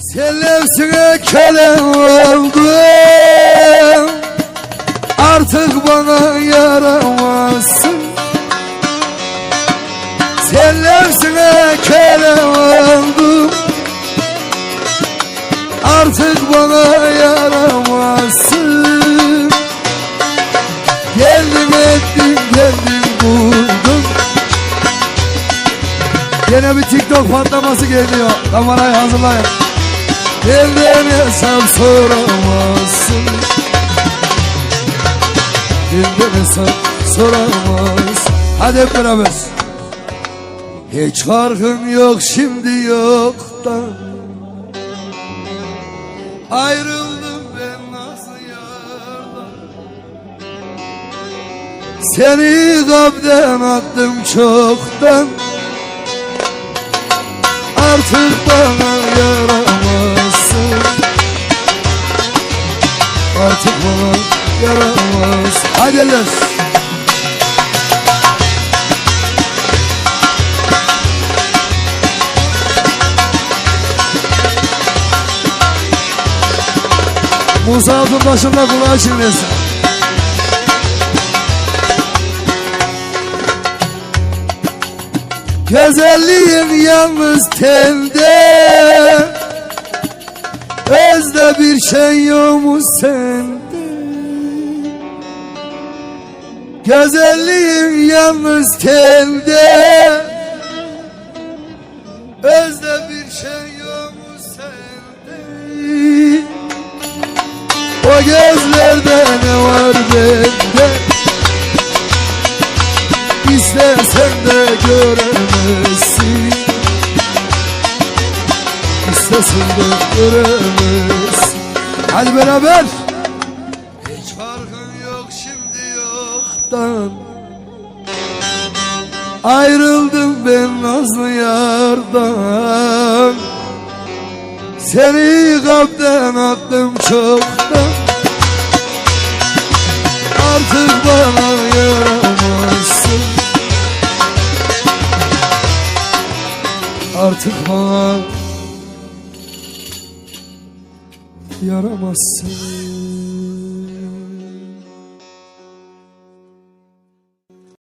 Sellevsine köle oldum Artık bana yaramazsın. Sellevsine köle oldum Artık bana yaramazsın. Geldim ettim geldim buldum. Yine bir TikTok patlaması geliyor. Kamerayı hazırlayın Benden hesap soramazsın. Benden hesap soramazsın. Hadi hep beraber Hiç farkım yok şimdi yoktan Ayrıldım ben nasıl yardan Seni kalpten attım çoktan yaramaz. Hadi eller Musa Altın başında kulağı çınlasın Güzelliğin yalnız tende. Özde bir şey yok mu sende Güzelliğin yalnız tende Özde bir şey yok mu sende? O gözlerde ne var bende? İstesen de göremezsin. İstesen de göremezsin. Hadi beraber yoktan Ayrıldım ben nazlı yardan. Seni kalpten attım çoktan. Artık bana yaramazsın. Artık bana yaramazsın